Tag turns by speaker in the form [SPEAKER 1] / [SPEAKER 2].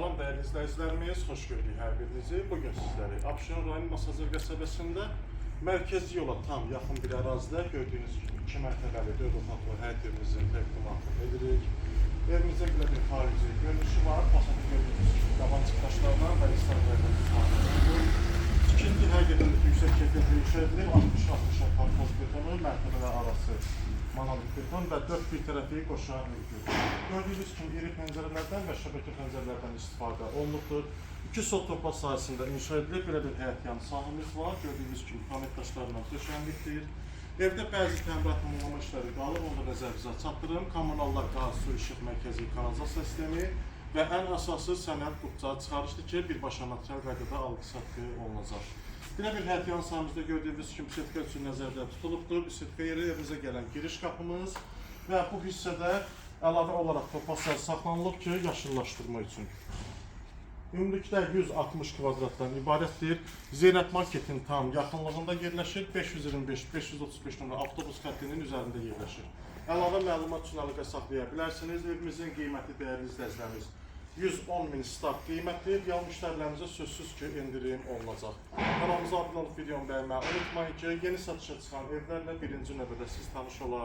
[SPEAKER 1] Salam değerli izleyicilerimiz, hoş gördük her birinizi. Bugün sizleri Abşeron rayonu Masazır qəsəbəsində mərkəzi yola tam yaxın bir ərazidə gördüyünüz kimi iki mərtəbəli dörd otaqlı həyətimizin təqdimatını edirik. Evimizdə belə bir xarici görünüşü var. Fasadı gördüyünüz kimi qabancıq daşlardan və İstanbul'dan istifadə İkinci həqiqətən yüksək keyfiyyətli edilir. 60-60 kartoz betonu, mərtəbələr arası monolit beton və dörd bir tərəfi qoşan mümkün. Gördüyünüz kimi iri pəncərələrdən və şəbəkə pəncərələrdən istifadə olunubdur. İki sol topa sayəsində inşa edilib belə bir həyət yanı sahimiz var. Gördüyünüz kimi pamet daşlarla döşənlikdir. Evdə bəzi təmirat tamamlama işləri qalır, onu da nəzərinizə çatdırım. Kommunallar su, işıq mərkəzi, kanalizasiya sistemi və ən əsası sənəd qutcağı çıxarışdır ki, birbaşa material qaydada alqı-satqı olunacaq. Belə bir həyət yan sahəmizdə gördüyünüz kimi sertifikat üçün nəzərdə tutulubdur. Bu sertifikat yeri evimizə gələn giriş qapımız və bu hissədə əlavə olaraq topaslar saxlanılıb ki, yaşıllaşdırma üçün. Ümumilikdə 160 kvadratdan ibarətdir. Zeynət Marketin tam yaxınlığında yerləşir. 525-535 nömrə avtobus xəttinin üzərində yerləşir. Əlavə məlumat üçün əlaqə saxlaya bilərsiniz. Evimizin qiyməti dəyərli izləyicilərimiz 110 min start qiymətdir. Yal müştərilərimizə sözsüz ki, endirim olunacaq. Kanalımıza abunə olub videomu bəyənməyi unutmayın ki, yeni satışa çıxan evlərlə birinci növbədə siz tanış ola.